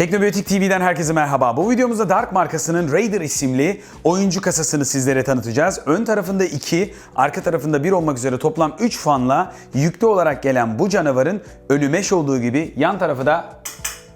Teknobiyotik TV'den herkese merhaba. Bu videomuzda Dark markasının Raider isimli oyuncu kasasını sizlere tanıtacağız. Ön tarafında 2, arka tarafında 1 olmak üzere toplam 3 fanla yüklü olarak gelen bu canavarın önü mesh olduğu gibi yan tarafı da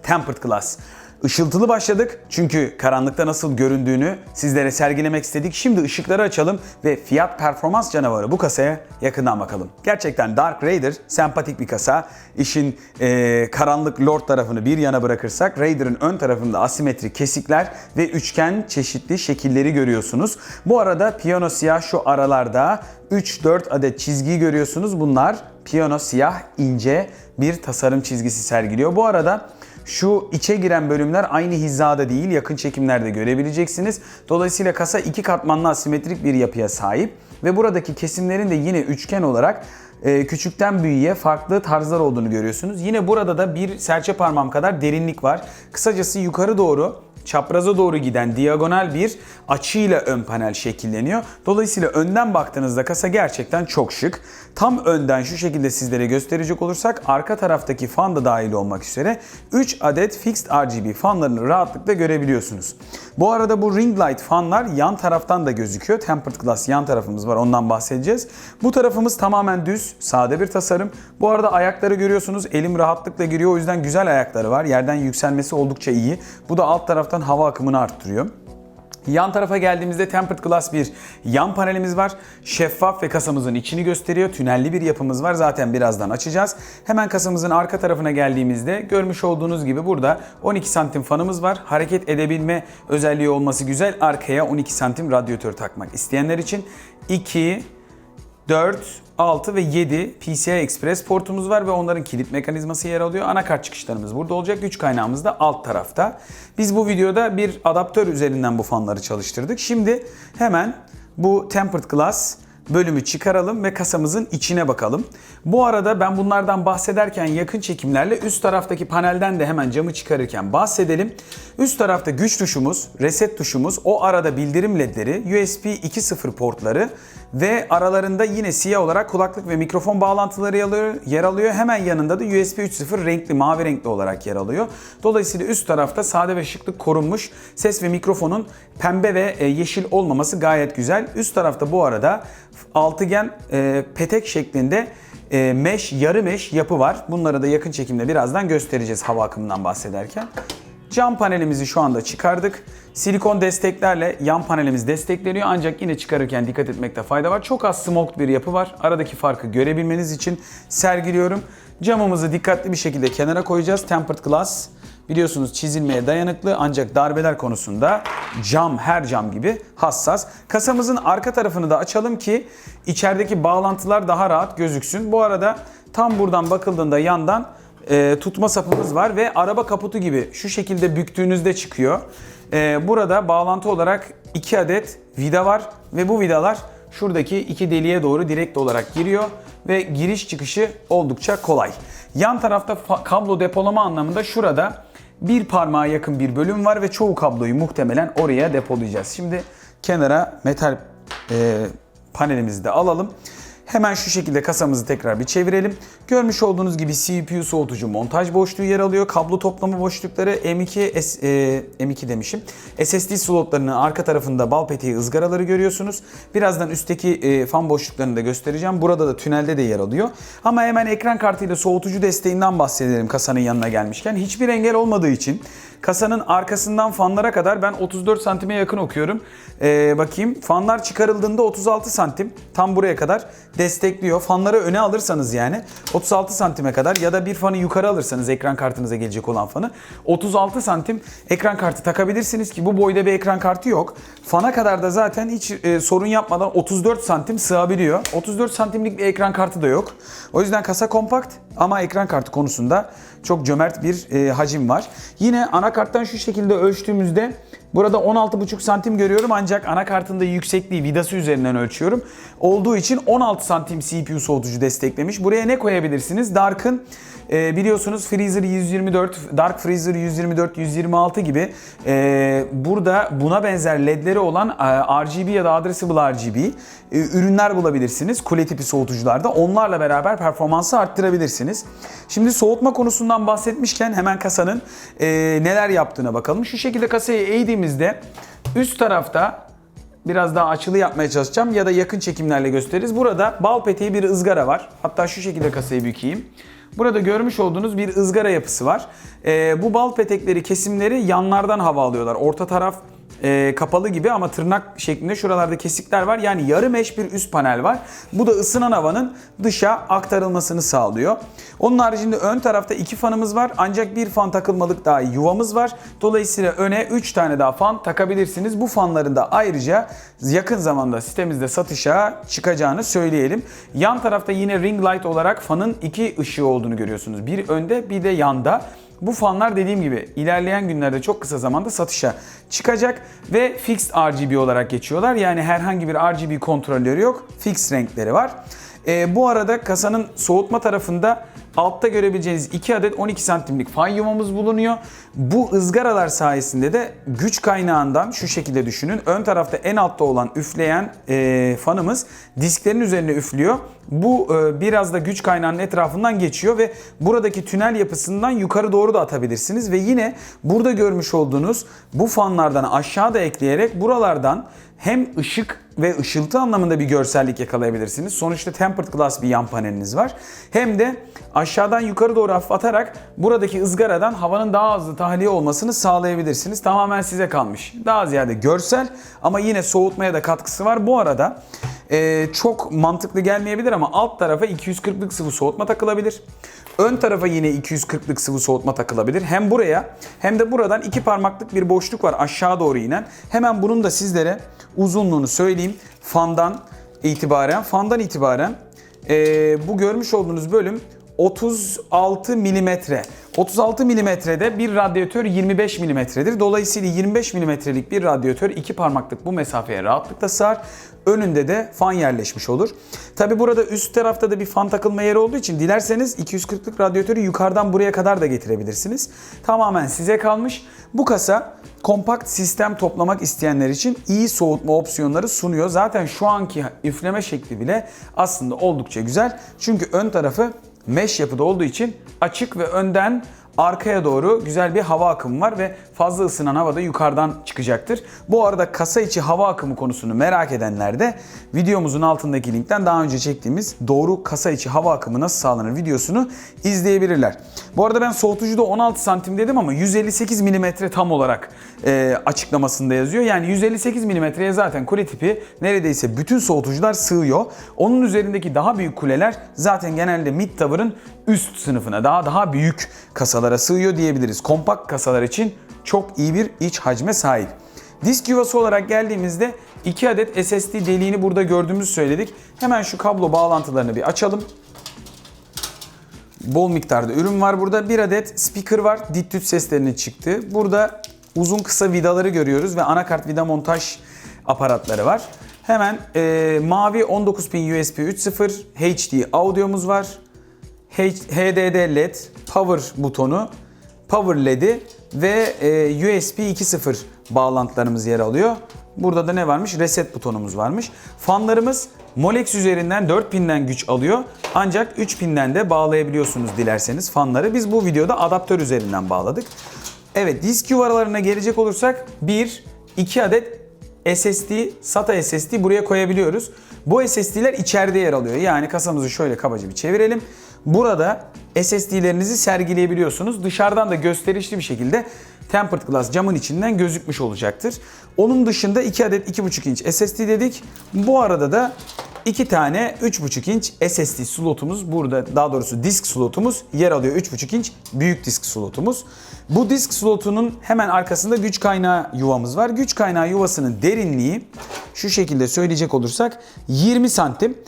Tempered Glass. Işıltılı başladık çünkü karanlıkta nasıl göründüğünü sizlere sergilemek istedik. Şimdi ışıkları açalım ve fiyat performans canavarı bu kasaya yakından bakalım. Gerçekten Dark Raider sempatik bir kasa. İşin eee, karanlık lord tarafını bir yana bırakırsak Raider'ın ön tarafında asimetrik kesikler ve üçgen çeşitli şekilleri görüyorsunuz. Bu arada piyano siyah şu aralarda 3-4 adet çizgi görüyorsunuz. Bunlar piyano siyah ince bir tasarım çizgisi sergiliyor. Bu arada şu içe giren bölümler aynı hizada değil, yakın çekimlerde görebileceksiniz. Dolayısıyla kasa iki katmanlı asimetrik bir yapıya sahip ve buradaki kesimlerin de yine üçgen olarak e, küçükten büyüğe farklı tarzlar olduğunu görüyorsunuz. Yine burada da bir serçe parmağım kadar derinlik var. Kısacası yukarı doğru çapraza doğru giden diagonal bir açıyla ön panel şekilleniyor. Dolayısıyla önden baktığınızda kasa gerçekten çok şık. Tam önden şu şekilde sizlere gösterecek olursak arka taraftaki fan da dahil olmak üzere 3 adet fixed RGB fanlarını rahatlıkla görebiliyorsunuz. Bu arada bu ring light fanlar yan taraftan da gözüküyor. Tempered glass yan tarafımız var ondan bahsedeceğiz. Bu tarafımız tamamen düz, sade bir tasarım. Bu arada ayakları görüyorsunuz. Elim rahatlıkla giriyor. O yüzden güzel ayakları var. Yerden yükselmesi oldukça iyi. Bu da alt taraftan hava akımını arttırıyor. Yan tarafa geldiğimizde tempered glass bir yan panelimiz var. Şeffaf ve kasamızın içini gösteriyor. Tünelli bir yapımız var. Zaten birazdan açacağız. Hemen kasamızın arka tarafına geldiğimizde görmüş olduğunuz gibi burada 12 santim fanımız var. Hareket edebilme özelliği olması güzel. Arkaya 12 santim radyatör takmak isteyenler için 2 4, 6 ve 7 PCI Express portumuz var ve onların kilit mekanizması yer alıyor. Anakart çıkışlarımız burada olacak. Güç kaynağımız da alt tarafta. Biz bu videoda bir adaptör üzerinden bu fanları çalıştırdık. Şimdi hemen bu Tempered Glass bölümü çıkaralım ve kasamızın içine bakalım. Bu arada ben bunlardan bahsederken yakın çekimlerle üst taraftaki panelden de hemen camı çıkarırken bahsedelim. Üst tarafta güç tuşumuz, reset tuşumuz, o arada bildirim ledleri, USB 2.0 portları ve aralarında yine siyah olarak kulaklık ve mikrofon bağlantıları yer alıyor-. Hemen yanında da USB 3.0 renkli, mavi renkli olarak yer alıyor. Dolayısıyla üst tarafta sade ve şıklık korunmuş. Ses ve mikrofonun pembe ve e, yeşil olmaması gayet güzel. Üst tarafta bu arada altıgen e, petek şeklinde e, mesh, yarı mesh yapı var. Bunları da yakın çekimde birazdan göstereceğiz hava akımından bahsederken. Cam panelimizi şu anda çıkardık. Silikon desteklerle yan panelimiz destekleniyor ancak yine çıkarırken dikkat etmekte fayda var. Çok az smoked bir yapı var. Aradaki farkı görebilmeniz için sergiliyorum. Camımızı dikkatli bir şekilde kenara koyacağız. Tempered glass biliyorsunuz çizilmeye dayanıklı ancak darbeler konusunda cam her cam gibi hassas. Kasamızın arka tarafını da açalım ki içerideki bağlantılar daha rahat gözüksün. Bu arada tam buradan bakıldığında yandan e, tutma sapımız var ve araba kaputu gibi şu şekilde büktüğünüzde çıkıyor. E, burada bağlantı olarak 2 adet vida var ve bu vidalar şuradaki iki deliğe doğru direkt olarak giriyor ve giriş çıkışı oldukça kolay. Yan tarafta kablo depolama anlamında şurada bir parmağa yakın bir bölüm var ve çoğu kabloyu muhtemelen oraya depolayacağız. Şimdi kenara metal e, panelimizi de alalım. Hemen şu şekilde kasamızı tekrar bir çevirelim. Görmüş olduğunuz gibi CPU soğutucu montaj boşluğu yer alıyor. Kablo toplama boşlukları M2 S- e, M2 demişim. SSD slotlarının arka tarafında bal peteği ızgaraları görüyorsunuz. Birazdan üstteki e, fan boşluklarını da göstereceğim. Burada da tünelde de yer alıyor. Ama hemen ekran kartıyla soğutucu desteğinden bahsedelim kasanın yanına gelmişken. Hiçbir engel olmadığı için kasanın arkasından fanlara kadar ben 34 santime yakın okuyorum. Ee, bakayım fanlar çıkarıldığında 36 santim tam buraya kadar destekliyor. Fanları öne alırsanız yani 36 santime kadar ya da bir fanı yukarı alırsanız ekran kartınıza gelecek olan fanı 36 santim ekran kartı takabilirsiniz ki bu boyda bir ekran kartı yok. Fana kadar da zaten hiç e, sorun yapmadan 34 santim sığabiliyor. 34 santimlik bir ekran kartı da yok. O yüzden kasa kompakt ama ekran kartı konusunda çok cömert bir e, hacim var. Yine anakarttan şu şekilde ölçtüğümüzde Burada 16,5 santim görüyorum ancak anakartında yüksekliği vidası üzerinden ölçüyorum. Olduğu için 16 santim CPU soğutucu desteklemiş. Buraya ne koyabilirsiniz? Dark'ın e, biliyorsunuz Freezer 124, Dark Freezer 124, 126 gibi e, burada buna benzer ledleri olan e, RGB ya da Addressable RGB e, ürünler bulabilirsiniz. Kule tipi soğutucularda. Onlarla beraber performansı arttırabilirsiniz. Şimdi soğutma konusundan bahsetmişken hemen kasanın e, neler yaptığına bakalım. Şu şekilde kasayı eğdiğimizde üst tarafta biraz daha açılı yapmaya çalışacağım ya da yakın çekimlerle gösteririz. Burada bal peteği bir ızgara var. Hatta şu şekilde kasayı bükeyim. Burada görmüş olduğunuz bir ızgara yapısı var. Ee, bu bal petekleri kesimleri yanlardan hava alıyorlar. Orta taraf e, kapalı gibi ama tırnak şeklinde şuralarda kesikler var. Yani yarı mesh bir üst panel var. Bu da ısınan havanın dışa aktarılmasını sağlıyor. Onun haricinde ön tarafta iki fanımız var. Ancak bir fan takılmalık daha yuvamız var. Dolayısıyla öne 3 tane daha fan takabilirsiniz. Bu fanların da ayrıca yakın zamanda sitemizde satışa çıkacağını söyleyelim. Yan tarafta yine ring light olarak fanın iki ışığı olduğunu görüyorsunuz. Bir önde bir de yanda. Bu fanlar dediğim gibi ilerleyen günlerde çok kısa zamanda satışa çıkacak ve fixed RGB olarak geçiyorlar. Yani herhangi bir RGB kontrolleri yok. Fixed renkleri var. Ee, bu arada kasanın soğutma tarafında altta görebileceğiniz 2 adet 12 santimlik fan yuvamız bulunuyor. Bu ızgaralar sayesinde de güç kaynağından şu şekilde düşünün. Ön tarafta en altta olan üfleyen e, fanımız disklerin üzerine üflüyor. Bu e, biraz da güç kaynağının etrafından geçiyor ve buradaki tünel yapısından yukarı doğru da atabilirsiniz. Ve yine burada görmüş olduğunuz bu fanlardan aşağı da ekleyerek buralardan hem ışık ve ışıltı anlamında bir görsellik yakalayabilirsiniz. Sonuçta tempered glass bir yan paneliniz var. Hem de aşağıdan yukarı doğru hafif atarak buradaki ızgaradan havanın daha hızlı tahliye olmasını sağlayabilirsiniz. Tamamen size kalmış. Daha ziyade görsel ama yine soğutmaya da katkısı var. Bu arada e, çok mantıklı gelmeyebilir ama alt tarafa 240'lık sıvı soğutma takılabilir. Ön tarafa yine 240'lık sıvı soğutma takılabilir. Hem buraya hem de buradan iki parmaklık bir boşluk var aşağı doğru inen. Hemen bunun da sizlere uzunluğunu söyleyeyim. Fandan itibaren, fandan itibaren e, bu görmüş olduğunuz bölüm 36 milimetre. 36 milimetrede bir radyatör 25 milimetredir. Dolayısıyla 25 milimetrelik bir radyatör iki parmaklık bu mesafeye rahatlıkla sığar. Önünde de fan yerleşmiş olur. Tabi burada üst tarafta da bir fan takılma yeri olduğu için dilerseniz 240'lık radyatörü yukarıdan buraya kadar da getirebilirsiniz. Tamamen size kalmış. Bu kasa kompakt sistem toplamak isteyenler için iyi soğutma opsiyonları sunuyor. Zaten şu anki üfleme şekli bile aslında oldukça güzel. Çünkü ön tarafı mesh yapıda olduğu için açık ve önden arkaya doğru güzel bir hava akımı var ve fazla ısınan hava da yukarıdan çıkacaktır. Bu arada kasa içi hava akımı konusunu merak edenler de videomuzun altındaki linkten daha önce çektiğimiz doğru kasa içi hava akımı nasıl sağlanır videosunu izleyebilirler. Bu arada ben soğutucuda 16 santim dedim ama 158 milimetre tam olarak e, açıklamasında yazıyor. Yani 158 milimetreye zaten kule tipi neredeyse bütün soğutucular sığıyor. Onun üzerindeki daha büyük kuleler zaten genelde mid tower'ın üst sınıfına daha daha büyük kasalara sığıyor diyebiliriz. Kompakt kasalar için çok iyi bir iç hacme sahip. Disk yuvası olarak geldiğimizde 2 adet SSD deliğini burada gördüğümüzü söyledik. Hemen şu kablo bağlantılarını bir açalım. Bol miktarda ürün var burada. Bir adet speaker var. Dit düt seslerinin çıktı. Burada uzun kısa vidaları görüyoruz ve anakart vida montaj aparatları var. Hemen e, mavi 19 pin USB 3.0 HD audiomuz var. HDD LED, power butonu, power LED'i ve e, USB 2.0 bağlantılarımız yer alıyor. Burada da ne varmış? Reset butonumuz varmış. Fanlarımız Molex üzerinden 4 pinden güç alıyor. Ancak 3 pinden de bağlayabiliyorsunuz dilerseniz fanları. Biz bu videoda adaptör üzerinden bağladık. Evet disk yuvalarına gelecek olursak 1, 2 adet SSD, SATA SSD buraya koyabiliyoruz. Bu SSD'ler içeride yer alıyor. Yani kasamızı şöyle kabaca bir çevirelim. Burada SSD'lerinizi sergileyebiliyorsunuz. Dışarıdan da gösterişli bir şekilde tempered glass camın içinden gözükmüş olacaktır. Onun dışında 2 adet 2.5 inç SSD dedik. Bu arada da 2 tane 3.5 inç SSD slotumuz burada daha doğrusu disk slotumuz yer alıyor. 3.5 inç büyük disk slotumuz. Bu disk slotunun hemen arkasında güç kaynağı yuvamız var. Güç kaynağı yuvasının derinliği şu şekilde söyleyecek olursak 20 santim.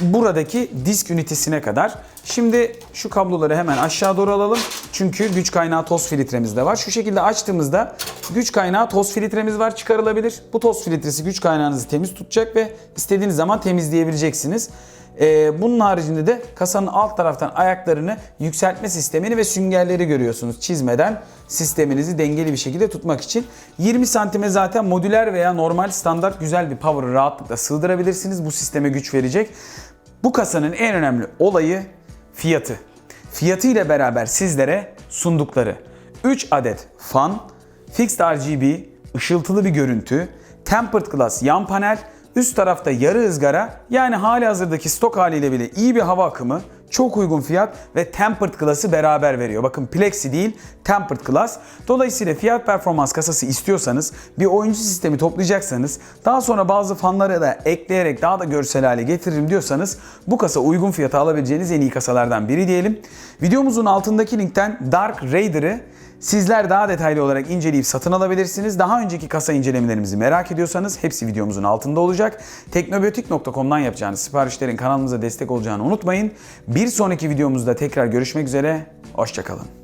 Buradaki disk ünitesine kadar. Şimdi şu kabloları hemen aşağı doğru alalım. Çünkü güç kaynağı toz filtremiz de var. Şu şekilde açtığımızda güç kaynağı toz filtremiz var çıkarılabilir. Bu toz filtresi güç kaynağınızı temiz tutacak ve istediğiniz zaman temizleyebileceksiniz. Ee, bunun haricinde de kasanın alt taraftan ayaklarını yükseltme sistemini ve süngerleri görüyorsunuz çizmeden sisteminizi dengeli bir şekilde tutmak için. 20 santime zaten modüler veya normal standart güzel bir power'ı rahatlıkla sığdırabilirsiniz. Bu sisteme güç verecek. Bu kasanın en önemli olayı fiyatı. Fiyatı ile beraber sizlere sundukları 3 adet fan, fixed RGB, ışıltılı bir görüntü, tempered glass yan panel, üst tarafta yarı ızgara yani hali hazırdaki stok haliyle bile iyi bir hava akımı, çok uygun fiyat ve tempered glass'ı beraber veriyor. Bakın plexi değil tempered glass. Dolayısıyla fiyat performans kasası istiyorsanız bir oyuncu sistemi toplayacaksanız daha sonra bazı fanları da ekleyerek daha da görsel hale getiririm diyorsanız bu kasa uygun fiyata alabileceğiniz en iyi kasalardan biri diyelim. Videomuzun altındaki linkten Dark Raider'ı Sizler daha detaylı olarak inceleyip satın alabilirsiniz. Daha önceki kasa incelemelerimizi merak ediyorsanız hepsi videomuzun altında olacak. Teknobiyotik.com'dan yapacağınız siparişlerin kanalımıza destek olacağını unutmayın. Bir sonraki videomuzda tekrar görüşmek üzere. Hoşçakalın.